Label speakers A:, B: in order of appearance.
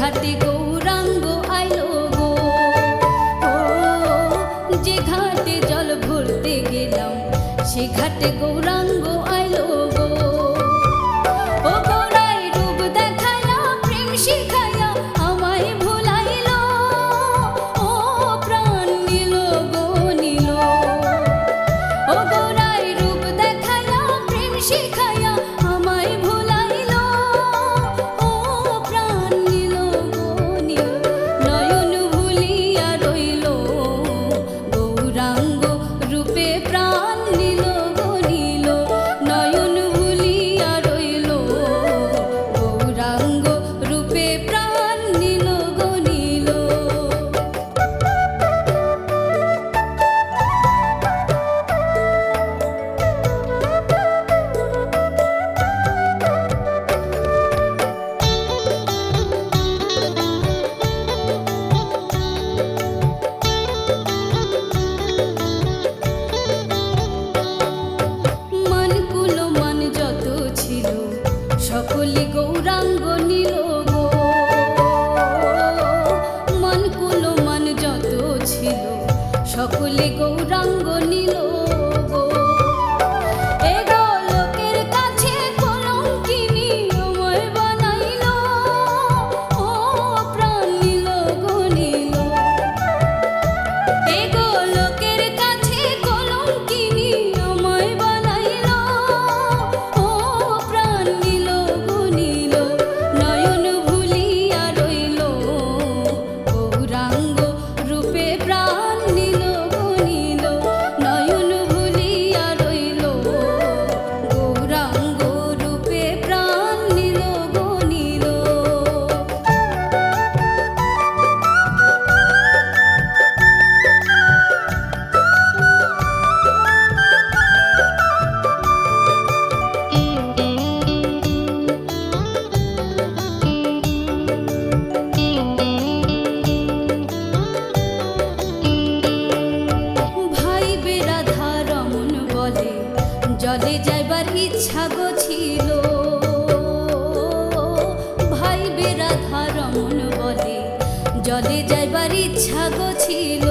A: ঘাতে গৌরাঙ্গ আইলো গো। যে ঘাটে জল ভরতে গেলাম সে ঘাটে গৌরাঙ্গ গৌরাঙ্গ নীল। ঘরে যাইবার ইচ্ছা গছিল ভাই বেড়া ধারণ বলে জলে যাইবার ইচ্ছা গছিল